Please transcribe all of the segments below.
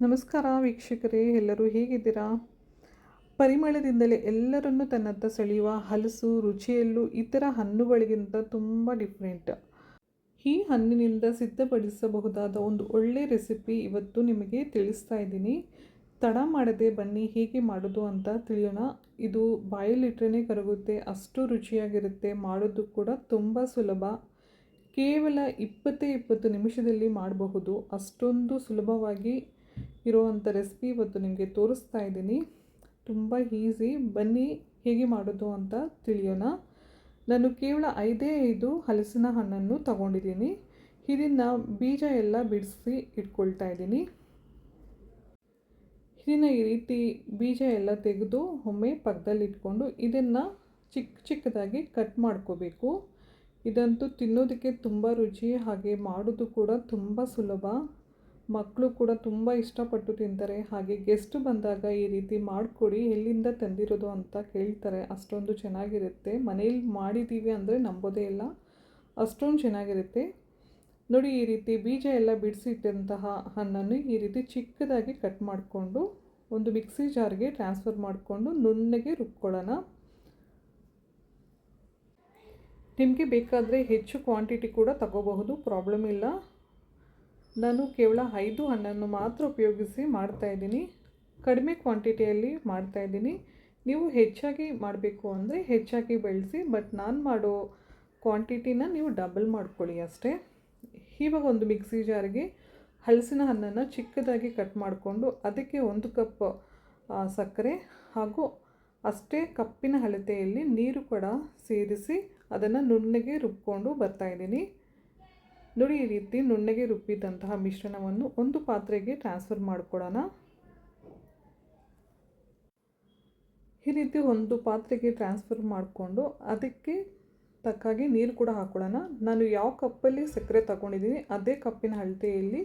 ನಮಸ್ಕಾರ ವೀಕ್ಷಕರೇ, ಎಲ್ಲರೂ ಹೇಗಿದ್ದೀರಾ? ಪರಿಮಳದಿಂದಲೇ ಎಲ್ಲರನ್ನೂ ತನ್ನತ್ತ ಸೆಳೆಯುವ ಹಲಸು, ರುಚಿಯಲ್ಲೂ ಇತರ ಹಣ್ಣುಗಳಿಗಿಂತ ತುಂಬ ಡಿಫ್ರೆಂಟ್ ಈ ಹಣ್ಣಿನಿಂದ ಸಿದ್ಧಪಡಿಸಬಹುದಾದ ಒಂದು ಒಳ್ಳೆ ರೆಸಿಪಿ ಇವತ್ತು ನಿಮಗೆ ತಿಳಿಸ್ತಾ ಇದ್ದೀನಿ. ತಡ ಮಾಡದೆ ಬನ್ನಿ, ಹೇಗೆ ಮಾಡೋದು ಅಂತ ತಿಳಿಯೋಣ. ಇದು ಬಾಯಲ್ಲಿಟ್ರೇ ಕರಗುತ್ತೆ, ಅಷ್ಟು ರುಚಿಯಾಗಿರುತ್ತೆ, ಮಾಡೋದು ಕೂಡ ತುಂಬ ಸುಲಭ. ಕೇವಲ ಇಪ್ಪತ್ತೇ ಇಪ್ಪತ್ತು ನಿಮಿಷದಲ್ಲಿ ಮಾಡಬಹುದು. ಅಷ್ಟೊಂದು ಸುಲಭವಾಗಿ ಇರುವಂಥ ರೆಸಿಪಿ ಇವತ್ತು ನಿಮಗೆ ತೋರಿಸ್ತಾ ಇದ್ದೀನಿ. ತುಂಬ ಈಸಿ ಬನ್ನಿ, ಹೇಗೆ ಮಾಡೋದು ಅಂತ ತಿಳಿಯೋಣ. ನಾನು ಕೇವಲ ಐದೇ ಐದು ಹಲಸಿನ ಹಣ್ಣನ್ನು ತಗೊಂಡಿದ್ದೀನಿ. ಇದನ್ನು ಬೀಜ ಎಲ್ಲ ಬಿಡಿಸಿ ಇಟ್ಕೊಳ್ತಾ ಇದ್ದೀನಿ. ಇದನ್ನು ಈ ರೀತಿ ಬೀಜ ಎಲ್ಲ ತೆಗೆದು ಒಮ್ಮೆ ಪಕ್ಕದಲ್ಲಿ ಇಟ್ಕೊಂಡು ಇದನ್ನು ಚಿಕ್ಕ ಚಿಕ್ಕದಾಗಿ ಕಟ್ ಮಾಡ್ಕೋಬೇಕು. ಇದಂತೂ ತಿನ್ನೋದಕ್ಕೆ ತುಂಬ ರುಚಿ, ಹಾಗೆ ಮಾಡೋದು ಕೂಡ ತುಂಬ ಸುಲಭ. ಮಕ್ಕಳು ಕೂಡ ತುಂಬ ಇಷ್ಟಪಟ್ಟು ತಿಂತಾರೆ. ಹಾಗೆ ಗೆಸ್ಟ್ ಬಂದಾಗ ಈ ರೀತಿ ಮಾಡಿಕೊಡಿ, ಎಲ್ಲಿಂದ ತಂದಿರೋದು ಅಂತ ಕೇಳ್ತಾರೆ. ಅಷ್ಟೊಂದು ಚೆನ್ನಾಗಿರುತ್ತೆ. ಮನೇಲಿ ಮಾಡಿದ್ದೀವಿ ಅಂದರೆ ನಂಬೋದೇ ಇಲ್ಲ. ಅಷ್ಟೊಂದು ಚೆನ್ನಾಗಿರುತ್ತೆ. ನೋಡಿ ಈ ರೀತಿ ಬೀಜ ಎಲ್ಲ ಬಿಡಿಸಿಟ್ಟಂತಹ ಹಣ್ಣನ್ನು ಈ ರೀತಿ ಚಿಕ್ಕದಾಗಿ ಕಟ್ ಮಾಡಿಕೊಂಡು, ಒಂದು ಮಿಕ್ಸಿ ಜಾರ್ಗೆ ಟ್ರಾನ್ಸ್ಫರ್ ಮಾಡಿಕೊಂಡು ನುಣ್ಣಗೆ ರುಬ್ಕೊಳ್ಳೋಣ. ನಿಮಗೆ ಬೇಕಾದರೆ ಹೆಚ್ಚು ಕ್ವಾಂಟಿಟಿ ಕೂಡ ತಗೋಬಹುದು. ಪ್ರಾಬ್ಲಮ್ ಇಲ್ಲ. ನಾನು ಕೇವಲ ಐದು ಹಣ್ಣನ್ನು ಮಾತ್ರ ಉಪಯೋಗಿಸಿ ಮಾಡ್ತಾ ಇದ್ದೀನಿ. ಕಡಿಮೆ ಕ್ವಾಂಟಿಟಿಯಲ್ಲಿ ಮಾಡ್ತಾಯಿದ್ದೀನಿ ನೀವು ಹೆಚ್ಚಾಗಿ ಮಾಡಬೇಕು ಅಂದರೆ ಹೆಚ್ಚಾಗಿ ಬೆಳೆಸಿ, ಬಟ್ ನಾನು ಮಾಡೋ ಕ್ವಾಂಟಿಟಿನ ನೀವು ಡಬಲ್ ಮಾಡ್ಕೊಳ್ಳಿ ಅಷ್ಟೇ. ಇವಾಗ ಒಂದು ಮಿಕ್ಸಿ ಜಾರಿಗೆ ಹಲಸಿನ ಹಣ್ಣನ್ನು ಚಿಕ್ಕದಾಗಿ ಕಟ್ ಮಾಡಿಕೊಂಡು ಅದಕ್ಕೆ ಒಂದು ಕಪ್ ಸಕ್ಕರೆ ಹಾಗೂ ಅಷ್ಟೇ ಕಪ್ಪಿನ ಅಳತೆಯಲ್ಲಿ ನೀರು ಕೂಡ ಸೇರಿಸಿ ಅದನ್ನು ನುಣ್ಣಗೆ ರುಬ್ಕೊಂಡು ಬರ್ತಾಯಿದ್ದೀನಿ ನೋಡಿ, ಈ ರೀತಿ ನುಣ್ಣಗೆ ರುಬ್ಬಿದಂತಹ ಮಿಶ್ರಣವನ್ನು ಒಂದು ಪಾತ್ರೆಗೆ ಟ್ರಾನ್ಸ್ಫರ್ ಮಾಡಿಕೊಡೋಣ. ಈ ರೀತಿ ಒಂದು ಪಾತ್ರೆಗೆ ಟ್ರಾನ್ಸ್ಫರ್ ಮಾಡಿಕೊಂಡು ಅದಕ್ಕೆ ತಕ್ಕಾಗಿ ನೀರು ಕೂಡ ಹಾಕ್ಕೊಳ್ಳೋಣ ನಾನು ಯಾವ ಕಪ್ಪಲ್ಲಿ ಸಕ್ಕರೆ ತಗೊಂಡಿದ್ದೀನಿ, ಅದೇ ಕಪ್ಪಿನ ಅಳತೆಯಲ್ಲಿ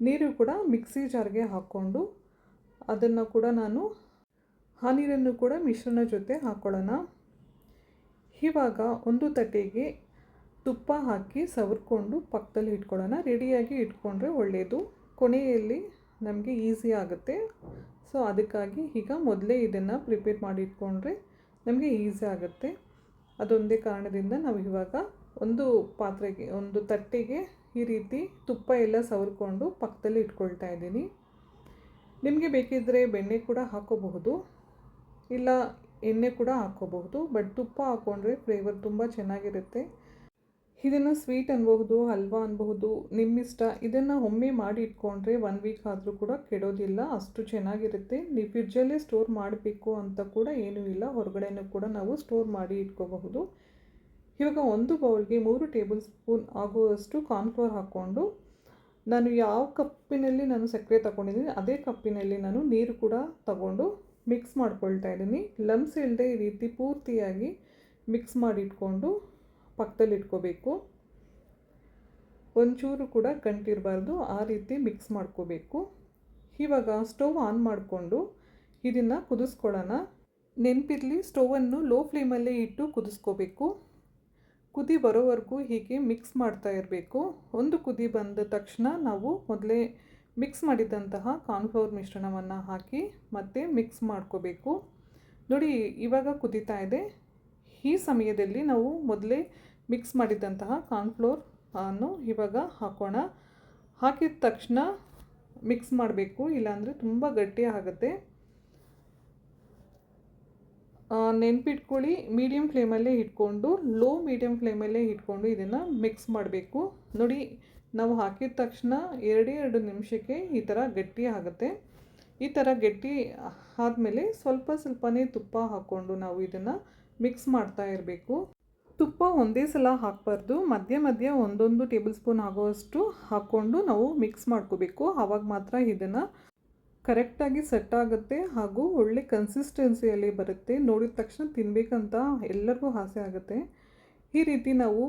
ನೀರು ಕೂಡ ಮಿಕ್ಸಿ ಜಾರ್ಗೆ ಹಾಕ್ಕೊಂಡು ಅದನ್ನು ಕೂಡ ನಾನು ಆ ನೀರನ್ನು ಕೂಡ ಮಿಶ್ರಣ ಜೊತೆ ಹಾಕ್ಕೊಳ್ಳೋಣ ಇವಾಗ ಒಂದು ತಟ್ಟೆಗೆ ತುಪ್ಪ ಹಾಕಿ ಸವರ್ಕೊಂಡು ಪಕ್ಕದಲ್ಲಿ ಇಟ್ಕೊಳ್ಳೋಣ. ರೆಡಿಯಾಗಿ ಇಟ್ಕೊಂಡ್ರೆ ಒಳ್ಳೆಯದು ಕೊನೆಯಲ್ಲಿ ನಮಗೆ ಈಸಿ ಆಗುತ್ತೆ. ಸೊ, ಅದಕ್ಕಾಗಿ ಈಗ ಮೊದಲೇ ಇದನ್ನು ಪ್ರಿಪೇರ್ ಮಾಡಿ ಇಟ್ಕೊಂಡ್ರೆ ನಮಗೆ ಈಸಿ ಆಗುತ್ತೆ. ಅದೊಂದೇ ಕಾರಣದಿಂದ ನಾವು ಇವಾಗ ಒಂದು ಪಾತ್ರೆಗೆ, ಒಂದು ತಟ್ಟೆಗೆ ಈ ರೀತಿ ತುಪ್ಪ ಎಲ್ಲ ಸವರ್ಕೊಂಡು ಪಕ್ಕದಲ್ಲಿ ಇಟ್ಕೊಳ್ತಾ ಇದ್ದೀನಿ. ನಿಮಗೆ ಬೇಕಿದ್ದರೆ ಬೆಣ್ಣೆ ಕೂಡ ಹಾಕೋಬಹುದು. ಇಲ್ಲ, ಎಣ್ಣೆ ಕೂಡ ಹಾಕ್ಕೋಬಹುದು ಬಟ್ ತುಪ್ಪ ಹಾಕ್ಕೊಂಡ್ರೆ ಫ್ಲೇವರ್ ತುಂಬ ಚೆನ್ನಾಗಿರುತ್ತೆ. ಇದನ್ನು ಸ್ವೀಟ್ ಅನ್ಬಹುದು, ಹಲ್ವಾ ಅನ್ಬಹುದು, ನಿಮ್ಮಿಷ್ಟ ಇದನ್ನು ಒಮ್ಮೆ ಮಾಡಿ ಇಟ್ಕೊಂಡ್ರೆ ಒನ್ ವೀಕ್ ಆದರೂ ಕೂಡ ಕೆಡೋದಿಲ್ಲ, ಅಷ್ಟು ಚೆನ್ನಾಗಿರುತ್ತೆ. ನೀವು ಫ್ರಿಡ್ಜಲ್ಲೇ ಸ್ಟೋರ್ ಮಾಡಬೇಕು ಅಂತ ಕೂಡ ಏನೂ ಇಲ್ಲ, ಹೊರಗಡೆನೂ ಕೂಡ ನಾವು ಸ್ಟೋರ್ ಮಾಡಿ ಇಟ್ಕೋಬಹುದು. ಇವಾಗ ಒಂದು ಬೌಲ್ಗೆ ಮೂರು ಟೇಬಲ್ ಸ್ಪೂನ್ ಆಗುವಷ್ಟು ಕಾರ್ನ್ಫ್ಲೋರ್ ಹಾಕ್ಕೊಂಡು, ನಾನು ಯಾವ ಕಪ್ಪಿನಲ್ಲಿ ನಾನು ಸಕ್ಕರೆ ತಗೊಂಡಿದ್ದೀನಿ, ಅದೇ ಕಪ್ಪಿನಲ್ಲಿ ನಾನು ನೀರು ಕೂಡ ತಗೊಂಡು ಮಿಕ್ಸ್ ಮಾಡ್ಕೊಳ್ತಾ ಇದ್ದೀನಿ. ಲಮ್ಸ್ ಇಲ್ಲದೆ ಈ ರೀತಿ ಪೂರ್ತಿಯಾಗಿ ಮಿಕ್ಸ್ ಮಾಡಿ ಇಟ್ಕೊಂಡು ಪಕ್ಕದಲ್ಲಿ ಇಟ್ಕೋಬೇಕು ಒಂಚೂರು ಕೂಡ ಕಂಟಿರಬಾರ್ದು ಆ ರೀತಿ ಮಿಕ್ಸ್ ಮಾಡ್ಕೋಬೇಕು. ಇವಾಗ ಸ್ಟವ್ ಆನ್ ಮಾಡಿಕೊಂಡು ಇದನ್ನು ಕುದಿಸ್ಕೊಳ್ಳೋಣ ನೆನಪಿರಲಿ, ಸ್ಟವನ್ನು ಲೋ ಫ್ಲೇಮಲ್ಲೇ ಇಟ್ಟು ಕುದಿಸ್ಕೋಬೇಕು. ಕುದಿ ಬರೋವರೆಗೂ ಹೀಗೆ ಮಿಕ್ಸ್ ಮಾಡ್ತಾ ಇರಬೇಕು. ಒಂದು ಕುದಿ ಬಂದ ತಕ್ಷಣ ನಾವು ಮೊದಲೇ ಮಿಕ್ಸ್ ಮಾಡಿದಂತಹ ಕಾರ್ನ್ಫ್ಲವರ್ ಮಿಶ್ರಣವನ್ನು ಹಾಕಿ ಮತ್ತೆ ಮಿಕ್ಸ್ ಮಾಡ್ಕೋಬೇಕು. ನೋಡಿ, ಇವಾಗ ಕುದೀತಾ ಇದೆ. ಈ ಸಮಯದಲ್ಲಿ ನಾವು ಮೊದಲೇ ಮಿಕ್ಸ್ ಮಾಡಿದಂತಹ ಕಾರ್ನ್ಫ್ಲೋರ್ ಅನ್ನು ಇವಾಗ ಹಾಕೋಣ. ಹಾಕಿದ ತಕ್ಷಣ ಮಿಕ್ಸ್ ಮಾಡಬೇಕು, ಇಲ್ಲಾಂದರೆ ತುಂಬ ಗಟ್ಟಿ ಆಗುತ್ತೆ. ನೆನ್ಪಿಟ್ಕೊಳ್ಳಿ ಮೀಡಿಯಮ್ ಫ್ಲೇಮಲ್ಲೇ ಇಟ್ಕೊಂಡು, ಲೋ ಮೀಡಿಯಮ್ ಫ್ಲೇಮಲ್ಲೇ ಇಟ್ಕೊಂಡು ಇದನ್ನು ಮಿಕ್ಸ್ ಮಾಡಬೇಕು. ನೋಡಿ, ನಾವು ಹಾಕಿದ ತಕ್ಷಣ ಎರಡೇ ಎರಡು ನಿಮಿಷಕ್ಕೆ ಈ ಥರ ಗಟ್ಟಿ ಆಗುತ್ತೆ. ಈ ಥರ ಗಟ್ಟಿ ಆದಮೇಲೆ ಸ್ವಲ್ಪ ಸ್ವಲ್ಪನೇ ತುಪ್ಪ ಹಾಕ್ಕೊಂಡು ನಾವು ಇದನ್ನು ಮಿಕ್ಸ್ ಮಾಡ್ತಾ ಇರಬೇಕು. ತುಪ್ಪ ಒಂದೇ ಸಲ ಹಾಕಬಾರ್ದು. ಮಧ್ಯ ಮಧ್ಯ ಒಂದೊಂದು ಟೇಬಲ್ ಸ್ಪೂನ್ ಆಗೋವಷ್ಟು ಹಾಕ್ಕೊಂಡು ನಾವು ಮಿಕ್ಸ್ ಮಾಡ್ಕೋಬೇಕು. ಆವಾಗ ಮಾತ್ರ ಇದನ್ನು ಕರೆಕ್ಟಾಗಿ ಸೆಟ್ ಆಗುತ್ತೆ ಹಾಗೂ ಒಳ್ಳೆ ಕನ್ಸಿಸ್ಟೆನ್ಸಿಯಲ್ಲಿ ಬರುತ್ತೆ. ನೋಡಿದ ತಕ್ಷಣ ತಿನ್ನಬೇಕಂತ ಎಲ್ಲರಿಗೂ ಆಸೆ ಆಗುತ್ತೆ. ಈ ರೀತಿ ನಾವು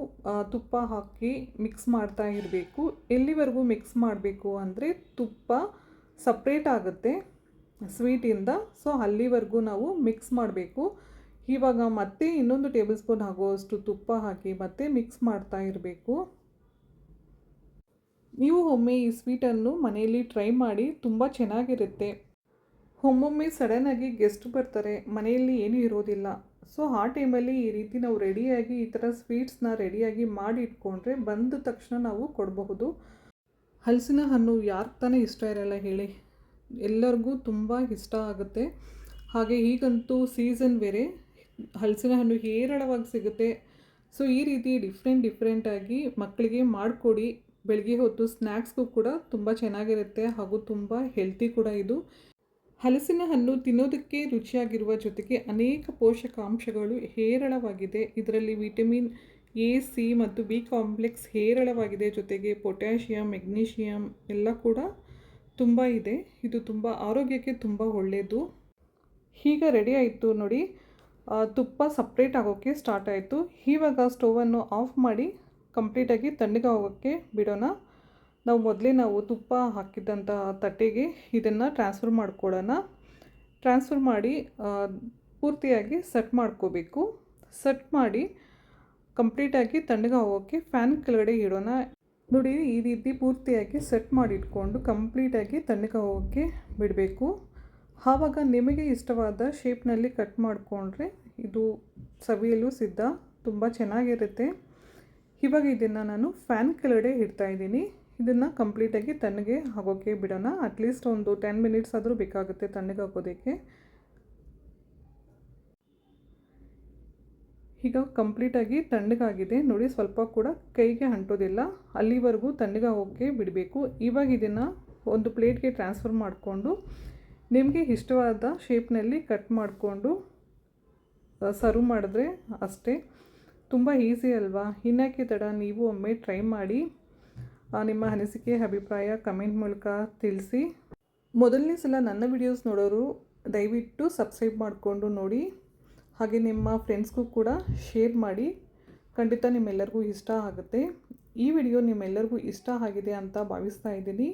ತುಪ್ಪ ಹಾಕಿ ಮಿಕ್ಸ್ ಮಾಡ್ತಾ ಇರಬೇಕು. ಎಲ್ಲಿವರೆಗೂ ಮಿಕ್ಸ್ ಮಾಡಬೇಕು ಅಂದರೆ ತುಪ್ಪ ಸಪ್ರೇಟ್ ಆಗುತ್ತೆ ಸ್ವೀಟಿಂದ. ಸೊ, ಅಲ್ಲಿವರೆಗೂ ನಾವು ಮಿಕ್ಸ್ ಮಾಡಬೇಕು. ಇವಾಗ ಮತ್ತೆ ಇನ್ನೊಂದು ಟೇಬಲ್ ಸ್ಪೂನ್ ಆಗುವಷ್ಟು ತುಪ್ಪ ಹಾಕಿ ಮತ್ತೆ ಮಿಕ್ಸ್ ಮಾಡ್ತಾ ಇರಬೇಕು. ನೀವು ಒಮ್ಮೆ ಈ ಸ್ವೀಟನ್ನು ಮನೆಯಲ್ಲಿ ಟ್ರೈ ಮಾಡಿ ತುಂಬ ಚೆನ್ನಾಗಿರುತ್ತೆ. ಒಮ್ಮೊಮ್ಮೆ ಸಡನ್ನಾಗಿ ಗೆಸ್ಟ್ ಬರ್ತಾರೆ, ಮನೆಯಲ್ಲಿ ಏನೂ ಇರೋದಿಲ್ಲ. ಸೊ, ಆ ಟೈಮಲ್ಲಿ ಈ ರೀತಿ ನಾವು ರೆಡಿಯಾಗಿ ಈ ಥರ ಸ್ವೀಟ್ಸ್ನ ರೆಡಿಯಾಗಿ ಮಾಡಿ ಇಟ್ಕೊಂಡ್ರೆ ಬಂದ ತಕ್ಷಣ ನಾವು ಕೊಡಬಹುದು. ಹಲಸಿನ ಹಣ್ಣು ಯಾರು ತಾನೇ ಇಷ್ಟ ಇರಲ್ಲ ಹೇಳಿ. ಎಲ್ಲರಿಗೂ ತುಂಬ ಇಷ್ಟ ಆಗುತ್ತೆ. ಹಾಗೆ ಈಗಂತೂ ಸೀಸನ್ ಬೇರೆ. ಹಲಸಿನ ಹಣ್ಣು ಹೇರಳವಾಗಿ ಸಿಗುತ್ತೆ. ಸೊ ಈ ರೀತಿ ಡಿಫ್ರೆಂಟ್ ಡಿಫ್ರೆಂಟಾಗಿ ಮಕ್ಕಳಿಗೆ ಮಾಡಿಕೊಡಿ. ಬೆಳಗ್ಗೆ ಹೊತ್ತು ಸ್ನ್ಯಾಕ್ಸ್ಗೂ ಕೂಡ ತುಂಬ ಚೆನ್ನಾಗಿರುತ್ತೆ ಹಾಗೂ ತುಂಬ ಹೆಲ್ತಿ ಕೂಡ ಇದು. ಹಲಸಿನ ಹಣ್ಣು ತಿನ್ನೋದಕ್ಕೆ ರುಚಿಯಾಗಿರುವ ಜೊತೆಗೆ ಅನೇಕ ಪೋಷಕಾಂಶಗಳು ಹೇರಳವಾಗಿದೆ. ಇದರಲ್ಲಿ ವಿಟಮಿನ್ ಎ ಸಿ ಮತ್ತು ಬಿ ಕಾಂಪ್ಲೆಕ್ಸ್ ಹೇರಳವಾಗಿದೆ. ಜೊತೆಗೆ ಪೊಟ್ಯಾಷಿಯಂ ಮೆಗ್ನೀಷಿಯಂ ಎಲ್ಲ ಕೂಡ ತುಂಬ ಇದೆ. ಇದು ತುಂಬ ಆರೋಗ್ಯಕ್ಕೆ ತುಂಬ ಒಳ್ಳೆಯದು ಈಗ ರೆಡಿ ಆಯಿತು ನೋಡಿ. ತುಪ್ಪ ಸಪ್ರೇಟ್ ಆಗೋಕ್ಕೆ ಸ್ಟಾರ್ಟ್ ಆಯಿತು. ಇವಾಗ ಸ್ಟೋವನ್ನು ಆಫ್ ಮಾಡಿ ಕಂಪ್ಲೀಟಾಗಿ ತಣ್ಣಗೆ ಹೋಗೋಕ್ಕೆ ಬಿಡೋಣ. ನಾವು ಮೊದಲೇ ನಾವು ತುಪ್ಪ ಹಾಕಿದ್ದಂಥ ತಟ್ಟೆಗೆ ಇದನ್ನು ಟ್ರಾನ್ಸ್ಫರ್ ಮಾಡ್ಕೊಳ್ಳೋಣ. ಟ್ರಾನ್ಸ್ಫರ್ ಮಾಡಿ ಪೂರ್ತಿಯಾಗಿ ಸೆಟ್ ಮಾಡ್ಕೋಬೇಕು. ಸೆಟ್ ಮಾಡಿ ಕಂಪ್ಲೀಟಾಗಿ ತಣ್ಣಗೆ ಹೋಗೋಕ್ಕೆ ಫ್ಯಾನ್ ಕೆಳಗಡೆ ಇಡೋಣ. ನೋಡಿ, ಈ ರೀತಿ ಪೂರ್ತಿಯಾಗಿ ಸೆಟ್ ಮಾಡಿ ಇಟ್ಕೊಂಡು ಕಂಪ್ಲೀಟಾಗಿ ತಣ್ಣಗೆ ಹೋಗೋಕ್ಕೆ ಬಿಡಬೇಕು. ಆವಾಗ ನಿಮಗೆ ಇಷ್ಟವಾದ ಶೇಪ್ನಲ್ಲಿ ಕಟ್ ಮಾಡಿಕೊಂಡ್ರೆ ಇದು ಸವಿಯಲು ಸಿದ್ಧ, ತುಂಬ ಚೆನ್ನಾಗಿರುತ್ತೆ. ಇವಾಗ ಇದನ್ನು ನಾನು ಫ್ಯಾನ್ ಕೆಳಗಡೆ ಇಡ್ತಾ ಇದ್ದೀನಿ. ಇದನ್ನು ಕಂಪ್ಲೀಟಾಗಿ ತಣ್ಣಗೆ ಆಗೋಕ್ಕೆ ಬಿಡೋಣ. ಅಟ್ಲೀಸ್ಟ್ ಒಂದು ಟೆನ್ ಮಿನಿಟ್ಸ್ ಆದರೂ ಬೇಕಾಗುತ್ತೆ ತಣ್ಣಗೆ ಹಾಕೋದಕ್ಕೆ ಈಗ ಕಂಪ್ಲೀಟಾಗಿ ತಣ್ಣಗಾಗಿದೆ ನೋಡಿ, ಸ್ವಲ್ಪ ಕೂಡ ಕೈಗೆ ಅಂಟೋದಿಲ್ಲ. ಅಲ್ಲಿವರೆಗೂ ತಣ್ಣಗಾಗೋಕ್ಕೆ ಬಿಡಬೇಕು. ಇವಾಗ ಇದನ್ನು ಒಂದು ಪ್ಲೇಟ್ಗೆ ಟ್ರಾನ್ಸ್ಫರ್ ಮಾಡಿಕೊಂಡು ನಿಮಗೆ ಇಷ್ಟವಾದ ಶೇಪ್ನಲ್ಲಿ ಕಟ್ ಮಾಡಿಕೊಂಡು ಸರ್ವ್ ಮಾಡಿದ್ರೆ ಅಷ್ಟೇ. ತುಂಬ ಈಸಿ ಅಲ್ವಾ? ಇನ್ಯಾಕೆ ತಡ? ನೀವು ಒಮ್ಮೆ ಟ್ರೈ ಮಾಡಿ ನಿಮ್ಮ ಅನಿಸಿಕೆ, ಅಭಿಪ್ರಾಯ ಕಮೆಂಟ್ ಮೂಲಕ ತಿಳಿಸಿ. ಮೊದಲನೇ ಸಲ ನನ್ನ ವಿಡಿಯೋಸ್ ನೋಡೋರು ದಯವಿಟ್ಟು ಸಬ್ಸ್ಕ್ರೈಬ್ ಮಾಡಿಕೊಂಡು ನೋಡಿ. ಹಾಗೆ ನಿಮ್ಮ ಫ್ರೆಂಡ್ಸ್ಗೂ ಕೂಡ ಶೇರ್ ಮಾಡಿ. ಖಂಡಿತ ನಿಮ್ಮೆಲ್ಲರಿಗೂ ಇಷ್ಟ ಆಗುತ್ತೆ. ಈ ವಿಡಿಯೋ ನಿಮ್ಮೆಲ್ಲರಿಗೂ ಇಷ್ಟ ಆಗಿದೆ ಅಂತ ಭಾವಿಸ್ತಾ ಇದ್ದೀನಿ.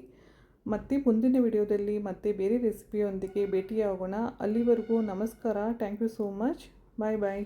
ಮತ್ತೆ ಮುಂದಿನ ವಿಡಿಯೋದಲ್ಲಿ ಮತ್ತೆ ಬೇರೆ ರೆಸಿಪಿಯೊಂದಿಗೆ ಭೇಟಿಯಾಗೋಣ. ಅಲ್ಲಿವರೆಗೂ ನಮಸ್ಕಾರ. Thank you so much bye bye